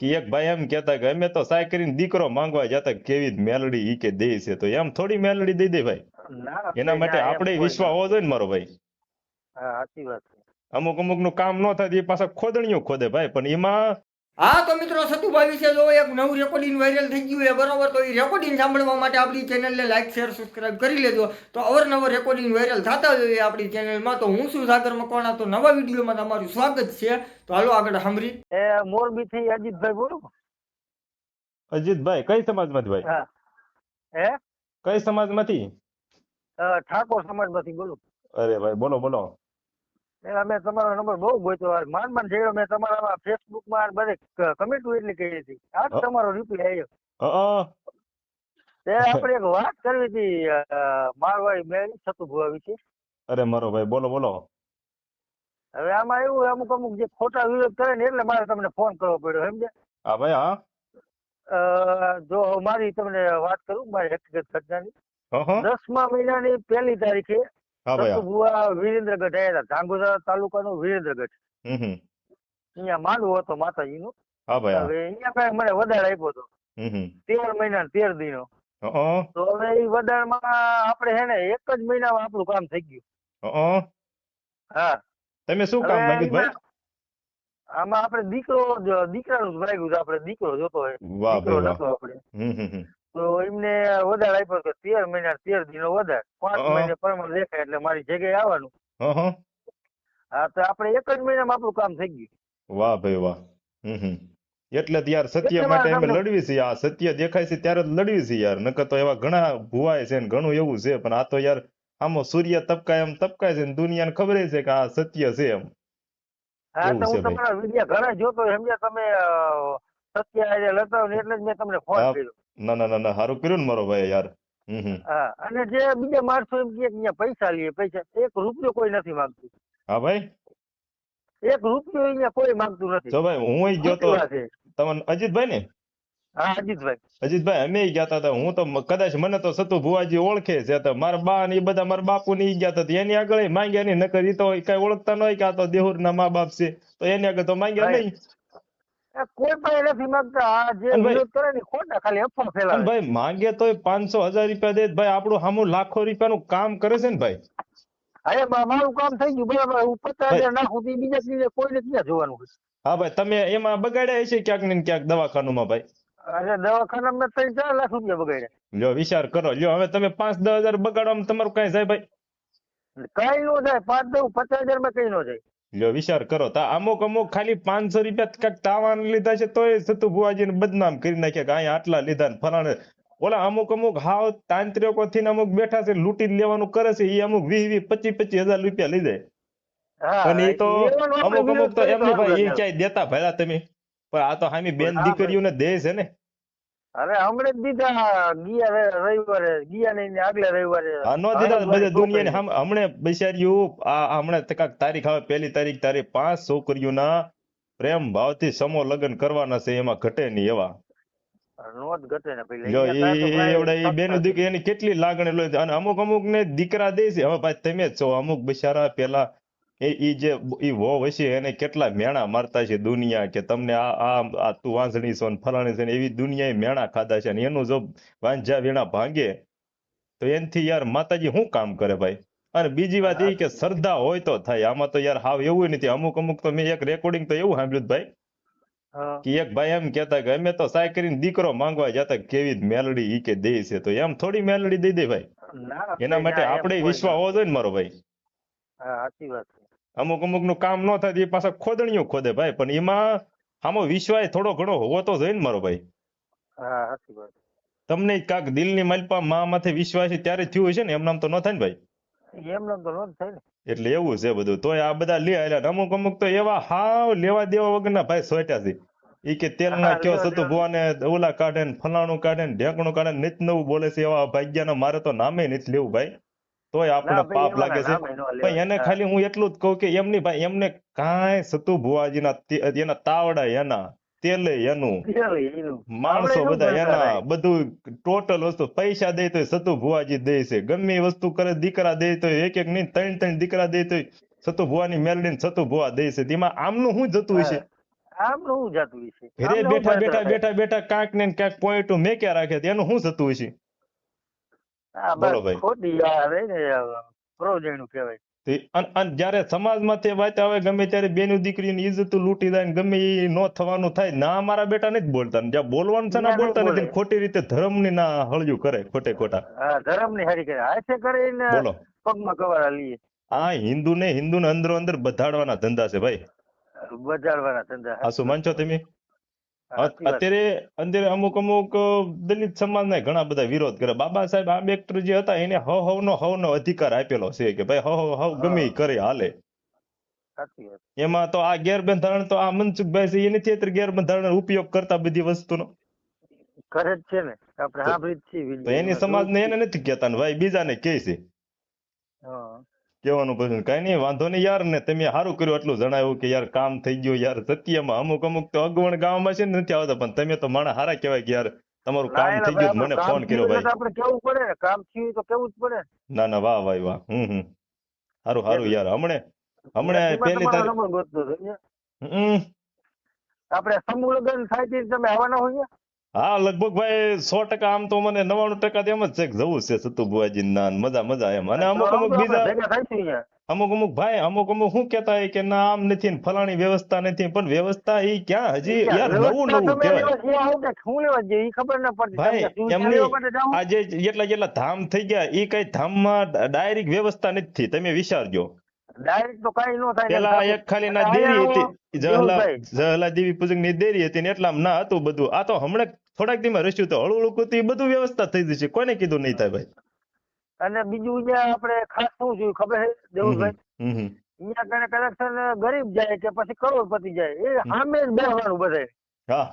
કે એક ભાઈ એમ કેતા કે અમે તો સાય કરીને દીકરો માંગવા જતા કેવી મેલડી ઈ કે દે છે. તો એમ થોડી મેલડી દઈ દે ભાઈ. એના માટે આપણે વિશ્વાસ હોવો જોઈએ ને મારો ભાઈ. વાત અમુક અમુકનું કામ ન થાય એ પાછા ખોદણીઓ ખોદે ભાઈ. પણ એમાં હા તો મિત્રો સતુભાઈ વિશે જો એક નવું રેકોર્ડિંગ વાયરલ થઈ ગયું છે બરોબર? તો એ રેકોર્ડિંગ સાંભળવા માટે આપણી ચેનલને લાઈક શેર સબસ્ક્રાઈબ કરી લેજો. તો અવરનવર રેકોર્ડિંગ વાયરલ થતા જોઈએ હોય આપણી ચેનલમાં તો હું શું સાગર મકવાણા. તો નવા વિડીયોમાં તમારું સ્વાગત છે. તો હાલો આગળ સાંભળી. એ મોરબી થી અજીતભાઈ બોલું. અજીતભાઈ કઈ સમાજમાંથી ભાઈ? હા. હે? કઈ સમાજમાંથી? અ, ઠાકોર સમાજમાંથી બોલો. અરે ભાઈ બોલો બોલો. એ અમે તમારો નંબર બહુ ગોત્યો. માન માન થયો મેં તમારા ફેસબુકમાં બધે કમેન્ટ એટલી કરી હતી. આ તમારો રિપ્લાય આવ્યો તે આપણે એક વાત કરવી હતી મારવાડી મેળી સતુભુવા વિશે અરે મારો ભાઈ બોલો બોલો. હવે આમાં એવું અમુક અમુક જે ખોટા વિરોધ કરે ને એટલે મારે તમને ફોન કરવો પડ્યો સમજે હા ભાઈ હા. અ, જો મારી તમને વાત કરું મારી હકીકત ઘટનાની. દસમા મહિનાની પહેલી તારીખે સતુભુવા વીરેન્દ્રગઢ આવ્યા હતા ધાંગોધરા તાલુકાનું વિરેન્દ્રગઢ. અહીંયા માંડવો હતો માતાજીનો. હા ભાઈ હવે અહીંયા કઈ મને વધારે આપ્યો હતો. તેર મહિના ને તેર દિનો. તો હવે એ વધારમાં આપણે હે ને એક જ મહિનામાં આપણું કામ થઈ ગયું. હં, તમે શું કામ માંગ્યું ભાઈ? આમાં આપણે દીકરો દીકરાનું જ માંગ્યું છે આપણે દીકરો જોતો હોય. દીકરો નતો આપણે. તો એમને વધારે આપ્યો કે તેર મહિના તેર દિનો વધારે. પાંચ મહિને પરમાણ દેખાય એટલે મારી જગ્યાએ આવવાનું. હં, તો આપણે એક જ મહિનામાં આપણું કામ થઈ ગયું. વાહ ભાઈ વાહ. હમ. એટલે યાર સત્ય માટે અમે લડવી છે આ સત્ય દેખાય છે ત્યારે જ લડવી છે યાર. નકર તો એવા ઘણા ભુવાય છે ને ઘણું એવું છે પણ આ તો યાર આમાં સૂર્ય તપકાય એમ તપકાય છે ને દુનિયાને ખબર છે કે આ સત્ય છે એમ. હા તો હું તમારા વિડિયા ઘણા જોતો સમજ્યા તમે સત્ય આજે લતાવ એટલે જ મેં તમને ફોન કર્યો. ના ના ના ના સારું કર્યું ને મારો ભાઈ યાર. હા અને જે બીજા માણસો એમ કે અહીંયા પૈસા લઈએ પૈસા એક રૂપિયો કોઈ નથી માંગતું. હા ભાઈ? એક રૂપિયો અહીંયા કોઈ માંગતું નથી. જો ભાઈ હું ગયો તો. તમને અજીતભાઈ ને? હા અજીતભાઈ. અજીતભાઈ અમે ગયા હતા. હું તો કદાચ મને તો સતુ ભુવાજી ઓળખે છે તો મારા બા ને એ બધા મારા બાપુ ને ગયા હતા. એની આગળ માંગ્યા નહીં નકર એ તો કઈ ઓળખતા ન હોય કે આ તો દેહુર ના મા બાપ છે. તો એની આગળ તો માંગ્યા નહીં કોઈ પણ નથી માંગતા જે વિરોધ કરે ને ખોટા ખાલી અફવા ફેલાવે. ભાઈ માંગે તોય પાંચસો હજાર રૂપિયા દે ભાઈ આપણું સામું લાખો રૂપિયાનું કામ કરે છે ને ભાઈ? અરે મારું કામ થઈ ગયું. બરાબર હું પચાસ હજાર નાખું તો બીજા દિવસે કોઈને ક્યાં જોવાનું હોય હા ભાઈ તમે એમાં બગાડ્યા છે ક્યાંક ને ક્યાંક દવાખાનું ભાઈ? અરે દવાખાનામાં ત્રણ ચાર લાખ રૂપિયા બગાડ્યા. લ્યો વિચાર કરો. લ્યો હવે તમે પાંચ દસ હજાર બગાડવામાં તમારું કઈ જાય ભાઈ? કઈ નો જાય પાંચ દઉં પચાસ હજારમાં કઈ નો જાય લ્યો વિચાર કરો તા અમુક અમુક ખાલી પાંચસો રૂપિયા કંઈક તાવાન લીધા છે તોય સતુ ભુવાજીને બદનામ કરી નાખ્યા કે અહીંયા આટલા લીધા ને ફલાણે. ઓલા અમુક અમુક હાવ તાંત્રિકો થી અમુક બેઠા છે લૂંટી લેવાનું કરે છે એ અમુક વીસ વીસ પચીસ પચીસ હજાર રૂપિયા લઈ જાય. અને એ તો અમુક અમુક તો એમની ભાઈ એ ક્યાંય દેતા ભલા તમે. પણ આ તો હામી બેન દીકરીઓને દે છે ને. અરે હમણાં જ દીધા ગયા રવિવારે ગયા નહીં આગલા રવિવારે. નો દીધા બધા દુનિયાને હમણે બિચારીયું આ હમણે તે તારીખ આવે પહેલી તારીખ તારીખ પાંચ છોકરીઓના પ્રેમ ભાવથી સમો લગ્ન કરવાના છે એમાં ઘટે નહીં એવા. નોંધ ઘટે ને પેલા. બેનો દીકરી એની કેટલી લાગણી લો અને અમુક અમુક ને દીકરા દે છે. હવે ભાઈ તમે જ છો. અમુક બિચારા પેલા એ ઈ જે ઈ વહુ હશે એને કેટલા મેણા મારતા છે દુનિયા કે તમને આ આ આ તું વાંસણી છો ને ફલાણી છે ને એવી દુનિયાએ મેણા ખાધા છે ને એનું જો વાંજા વીણા ભાંગે તો એનથી યાર માતાજી શું કામ કરે ભાઈ? અને બીજી વાત એ કે શ્રદ્ધા હોય તો થાય. આમાં તો યાર હાવ એવું નથી. અમુક અમુક તો મેં એક રેકોર્ડિંગ તો એવું સાંભળ્યું ભાઈ કે એક ભાઈ એમ કેતા કે અમે તો સાય કરીને દીકરો માંગવા જતા કેવી મેલડી ઈ કે દે છે. તો એમ થોડી મેલડી દઈ દે ભાઈ. એના માટે આપણે વિશ્વા વિશ્વાસ હોવો જોઈએ ને મારો ભાઈ. હા સાચી વાત અમુક અમુકનું કામ ન થાય એ પાછા ખોદણીઓ ખોદે ભાઈ. પણ એમાં આમાં વિશ્વાસ થોડો ઘણો હોવો તો જોઈએ ને મારો ભાઈ. હા સાચી વાત. તમને કાંક દિલની માલપા મા માથે વિશ્વાસ છે ત્યારે થયું હશે ને? એમ નામ તો ન થાય ને ભાઈ? એમ નામ તો નોંધ થાય ને. એટલે એવું છે બધું. તોય આ બધા લે આલ્યા. અમુક અમુક તો એવા હાવ લેવા દેવા વગરના ભાઈ સોટ્યા છે. ઈ કે તેલ ના કયો સતું ભુવાને ઓલા કાઢે ને ફલાણું કાઢે ને ઢેકણું કાઢે ને નિત નવું બોલે છે એવા ભાગ્યના મારે તો નામે નથી લેવું ભાઈ. તોય આપણે પાપ લાગે છે. પણ એને ખાલી હું એટલું જ કહું કે એમની ભાઈ એમને કાંઈ સતુ ભુવાજીના એના તાવડા એના તેલે એનું માણસો બધા એના બધું ટોટલ વસ્તુ પૈસા દે તો સતુ ભુવાજી દે છે. ગમે એ વસ્તુ કરે દીકરા દે તો એક એક નહીં ત્રણ ત્રણ દીકરા દે તો સતુ ભુવાની મેલડી ને સતુ ભુવા દે છે. તેમાં આમનું શું જતું હશે? આમનું શું જતું હશે? ઘરે બેઠા બેઠા બેઠા બેઠા કાંક ને કાંક પોઈન્ટ મેક્યા રાખે એનું શું થતું હશે? બોલો બસ ભાઈ. ખોટી આ ને પ્રોજેણું કહેવાય. તે વાત આવે ગમે ત્યારે બેનું દીકરીની ઇજ્જત લૂંટી જાય ગમે એ ન થવાનું થાય ના મારા બેટા નથી બોલતા. જ્યાં બોલવાનું છે ના ના, બોલતા નથી ખોટી રીતે ધર્મની ના હળજુ કરે ખોટે ખોટા. હા ધર્મની હારી કરે. હાથે કરીને બોલો. પગમાં કવાડા લઈએ. આ હિન્દુ ને હિન્દુ ને અંદરો અંદર બધાડવાના ધંધા છે ભાઈ. બધાડવાના ધંધા. આ શું માનશો તમે. અત્યારે અંદર અમુક અમુક દલિત સમાજના ઘણા બધા વિરોધ કરે બાબા સાહેબ આંબેડકર જે હતા એને હવ નો હવ નો અધિકાર આપેલો છે કે ભાઈ હવ હવ હવ ગમે કરે હાલે. એમાં તો આ ગેરબંધારણ તો આ મનસુખભાઈ છે એ નથી અત્યારે ગેરબંધારણ ઉપયોગ કરતા બધી વસ્તુનો. કરે જ છે ને. આપણે સાંભળી જ છીએ એની સમાજને એને નથી કહેતા ને ભાઈ બીજાને કહે છે. કહેવાનું પસંદ કઈ નહીં વાંધો નહીં યાર ને તમે સારું કર્યું એટલું જણાવ્યું કે યાર કામ થઈ ગયું યાર સત્યમાં અમુક અમુક તો અગવણ ગામમાં છે ને નથી આવતા પણ તમે તો માણા હારા કહેવાય કે યાર તમારું કામ થઈ ગયું મને ફોન કર્યો ભાઈ. આપણે કેવું પડે? કામ થયું તો કેવું જ પડે? ના ના વાહ ભાઈ વાહ હમ હમ. સારું સારું યાર હમણે હમણે પહેલી તારીખ? હમ. આપણે સમૂહ લગ્ન થાય તમે આવવાના હોય હા લગભગ ભાઈ સો ટકા આમ તો મને નવાણું ટકા એમ જ છે કે જવું છે સતુભુવાજી ના મજા મજા એમ. અને અમુક અમુક બીજા અમુક અમુક ભાઈ અમુક અમુક શું કેતા હોય કે ના આમ નથી ને ફલાણી વ્યવસ્થા નથી પણ વ્યવસ્થા એ ક્યાં હજી? યાર નવું નવું કહેવાય. ભાઈ, એમની-? આજે જેટલા જેટલા ધામ થઈ ગયા એ કઈ ધામમાં ડાયરેક્ટ વ્યવસ્થા નથી તમે વિચારજો. ડાયરેક્ટ તો કઈ ન થાય પેલા એક ખાલી ના દેરી હતી. જહલા જહલા દેવી પૂજકની દેરી હતી ને એટલા ના હતું બધું. આ તો હમણાં થોડાક દીમાં રસ્યું તો હળુ હળુ કુતી બધું વ્યવસ્થા થઈ જશે કોને કીધું નહીં થાય ભાઈ. અને બીજું જે આપણે ખાસ શું જોયું ખબર છે દેવુભાઈ? હમ હમ અહીંયા કને કલેક્શન ગરીબ જાય કે પછી કરોડપતિ જાય એ સામે જ બેસવાનું બધાય હા.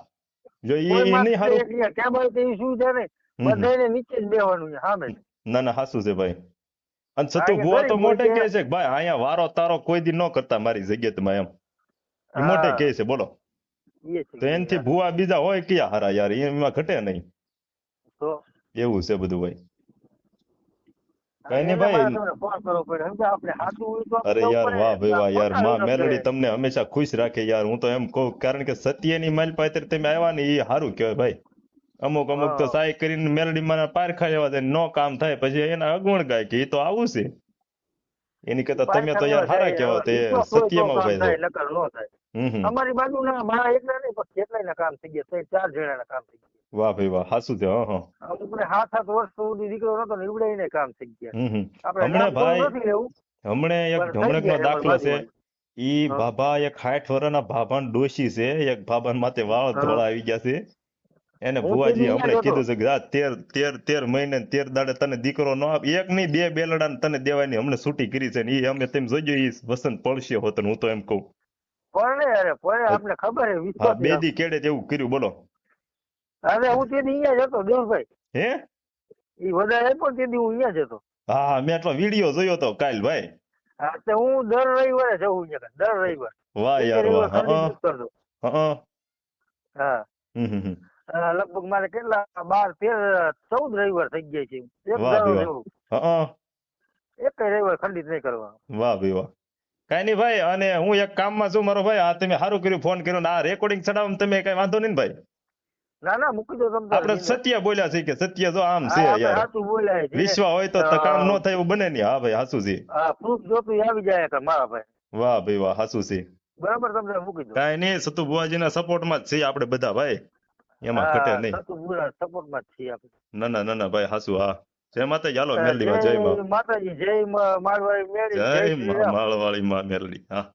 જો માણસ નહીં હારું. અહીંયા ટેબલ કે શું છે ને હમ હમ. નીચે જ બેસવાનું છે સામે ના ના હાસું છે ભાઈ. અને છતું ભુવા તો મોટે કહે છે. કે ભાઈ અહીંયા વારો તારો કોઈ દી ન કરતા મારી જગ્યાતમાં એમ. મોઢે કહે છે બોલો. તો એનાથી ભુવા બીજા હોય કયા હારા યાર એમાં ઘટે નહીં. તો? એવું છે બધું ભાઈ. કઈ નહીં ભાઈ. અરે યાર વાહ ભાઈ વાહ યારમાં મેલડી તમને હંમેશા ખુશ રાખે યાર. હું તો એમ કહું કારણ કે સત્યની માલ પાત્ર તમે આવ્યા ને એ સારું કહેવાય ભાઈ. અમુક અમુક તો હા. સહાય કરીને મેલડી માં પારખા એવા છે નો કામ થાય પછી એના અગવણ ગાય કે એ તો આવું છે. એની કરતા તમે તો યાર હારા કહેવા તે સત્યમાં ઊભા થાય, છો. નકર ન અમારી મારા એકલા નહીં પણ કેટલાયના કામ થઈ ગયા ત્રણ ચાર જણાના કામ થઈ ગયા. વાહ ભાઈ વાહ હાસું છે હા હા. અમુકને સાત સાત વર્ષ સુધી દીકરો નતો ને ઈવડાઈને કામ થઈ ગયા. આપણે હમણાં ભાઈ હમણે એક ઢમણક નો દાખલો છે. ઈ. બાબા એક સાઠ વર્ષના ભાભાન ડોશી છે એક ભાભાન માથે વાળ ધોળા આવી ગયા છે. એને ભુવાજી કીધું કીધું છે કે તેર તેર તેર મહિને તેર દાડે તને દીકરો ન આપ. એક નહીં બે બેલડા ને તને દેવાની અમને છૂટી કરી છે ને એ અમે તેમ જોજો એ વસંત પડશે હોત હું તો એમ કહું. પડે અરે પડે આપણે ખબર હા? બે દી કેડે જેવું કર્યું બોલો. અરે હું તેથી અહીંયા જતો દેવભાઈ. હે? એ વધારે પણ તેથી હું અહીંયા જ હતો. હા મેં એટલો વીડિયો જોયો તો કાલ ભાઈ. હા તે હું દર રવિવારે જઉં અહીંયા દર રવિવાર. વાહ યાર વાહ. હા હા. હા હમ હમ. લગભગ મારે કેટલા બાર તેર ચૌદ રવિવાર થઈ ગયા છે. એક એક રવિવાર ખંડિત નહીં કરવાનો. વાહ ભાઈ વાહ. કઈ નહીં ભાઈ અને હું એક કામમાં છું મારો ભાઈ. આ તમે સારું કર્યું ફોન કર્યો આ રેકોર્ડિંગ ચડાવવામાં તમે કઈ વાંધો નહીં ભાઈ. ના ના મૂકી દો તમે આપણે સત્ય બોલ્યા છે કે સત્ય જો આમ છે યાર. સાચું બોલ્યા છે વિશ્વા હોય તો તો કામ ન થાય એવું બને નહીં. હા ભાઈ હાસું છે. હા પ્રૂફ જોતું ઈ આવી જાય કે મારા ભાઈ. વાહ ભાઈ વાહ હાસુ છે. બરાબર તમને મૂકી દો. કાંઈ નહીં સતુ બુવાજીના સપોર્ટમાં જ છે આપણે બધા ભાઈ. એમાં ઘટે નહીં સપોર્ટમાં જ છીએ આપણે ના ના ના ના ભાઈ હાસુ હા જય માતા ચાલો મેલડીમાં જય માતાજી જય માળવાળી મેળી જય. માળવાળી માં મેલડી હા